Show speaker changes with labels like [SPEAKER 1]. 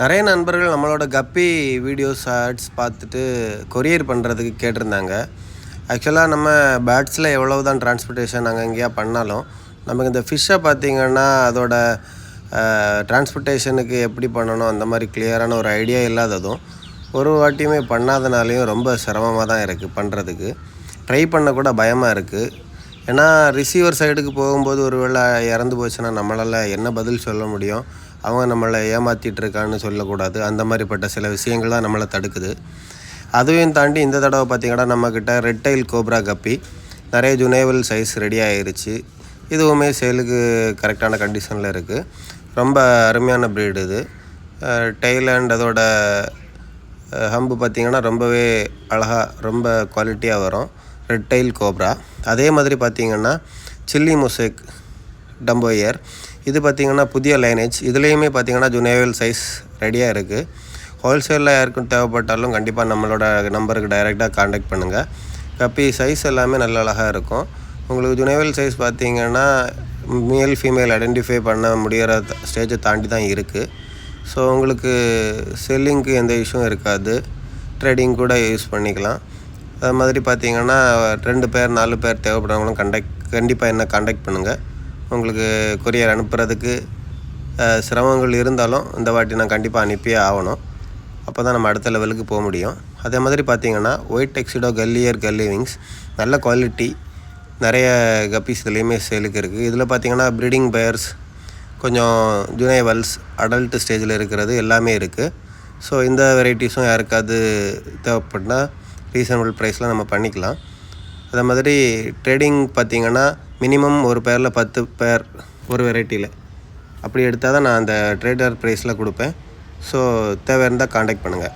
[SPEAKER 1] நிறைய நண்பர்கள் நம்மளோட கப்பி வீடியோஸ் ஷார்ட்ஸ் பார்த்துட்டு கொரியர் பண்ணுறதுக்கு கேட்டிருந்தாங்க. ஆக்சுவலாக நம்ம பேட்ஸில் எவ்வளவு தான் டிரான்ஸ்போர்ட்டேஷன் அங்கே எங்கேயா பண்ணாலும் நமக்கு இந்த ஃபிஷ்ஷை பார்த்திங்கன்னா அதோட டிரான்ஸ்போர்ட்டேஷனுக்கு எப்படி பண்ணணும் அந்த மாதிரி கிளியரான ஒரு ஐடியா இல்லாததும் ஒரு வாட்டியுமே பண்ணாதனாலையும் ரொம்ப சிரமமாக தான் இருக்குது பண்ணுறதுக்கு ட்ரை பண்ண கூட பயமாக இருக்குது ஏன்னா ரிசீவர் சைடுக்கு போகும்போது ஒரு வேளை இறந்து போச்சுன்னா நம்மளால் என்ன பதில் சொல்ல முடியும்? அவங்க நம்மளை ஏமாற்றிட்டு இருக்கான்னு சொல்லக்கூடாது. அந்த மாதிரிப்பட்ட சில விஷயங்கள் தான் நம்மளை தடுக்குது. அதையும் தாண்டி இந்த தடவை பார்த்திங்கன்னா நம்மக்கிட்ட ரெட்டைல் கோப்ரா கப்பி நிறைய ஜுனேவல் சைஸ் ரெடி ஆயிருச்சு. இதுவுமே சேலுக்கு கரெக்டான கண்டிஷனில் இருக்குது ரொம்ப அருமையான ப்ரீடு இது. டெய்லண்ட் அதோட ஹம்பு பார்த்திங்கன்னா ரொம்பவே அழகாக ரொம்ப குவாலிட்டியாக வரும். Red tail cobra. அதே மாதிரி பார்த்திங்கன்னா சில்லி மொசேக் டம்போயர். இது பார்த்திங்கன்னா புதிய லைனேஜ். இதுலேயுமே பார்த்திங்கன்னா ஜுனேவல் சைஸ் ரெடியாக இருக்குது ஹோல்சேலில் யாருக்கும் தேவைப்பட்டாலும் கண்டிப்பாக நம்மளோட நம்பருக்கு டைரெக்டாக காண்டாக்ட் பண்ணுங்கள் கப்பி சைஸ் எல்லாமே நல்ல அழகாக இருக்கும். உங்களுக்கு ஜுனேவல் சைஸ் பார்த்திங்கன்னா மேல் ஃபீமேல் ஐடென்டிஃபை பண்ண முடிகிற ஸ்டேஜை தாண்டி தான் இருக்குது ஸோ உங்களுக்கு செல்லிங்க்கு எந்த இஷ்யூவும் இருக்காது. ட்ரேடிங் கூட யூஸ் பண்ணிக்கலாம். அது மாதிரி பார்த்தீங்கன்னா ரெண்டு பேர் நாலு பேர் தேவைப்படுறவங்களும் கண்டக்ட் கண்டிப்பாக என்ன காண்டாக்ட் பண்ணுங்கள் உங்களுக்கு கொரியர் அனுப்புகிறதுக்கு சிரமங்கள் இருந்தாலும் இந்த வாட்டி நான் கண்டிப்பாக அனுப்பியே ஆகணும். அப்போ தான் நம்ம அடுத்த லெவலுக்கு போக முடியும். அதே மாதிரி பார்த்தீங்கன்னா ஒயிட் டெக்ஸிடோ கல்லியர் கல்லி விங்ஸ் நல்ல குவாலிட்டி நிறைய கப்பீஸ் இதுலேயுமே சேலுக்கு இருக்குது இதில் பார்த்தீங்கன்னா ப்ரீடிங் பேர்ஸ் கொஞ்சம் ஜுனேவல்ஸ் அடல்ட் ஸ்டேஜில் இருக்கிறது எல்லாமே இருக்குது ஸோ இந்த வெரைட்டிஸும் யாருக்காவது தேவைப்பட்னா ரீசனபிள் ப்ரைஸில் நம்ம பண்ணிக்கலாம். அதே மாதிரி ட்ரேடிங் பார்த்தீங்கன்னா மினிமம் ஒரு பேரில் பத்து பேர் ஒரு வெரைட்டியில் அப்படி எடுத்தால் தான் நான் அந்த ட்ரேடர் ப்ரைஸில் கொடுப்பேன். ஸோ தேவை இருந்தால் காண்டாக்ட் பண்ணுங்கள்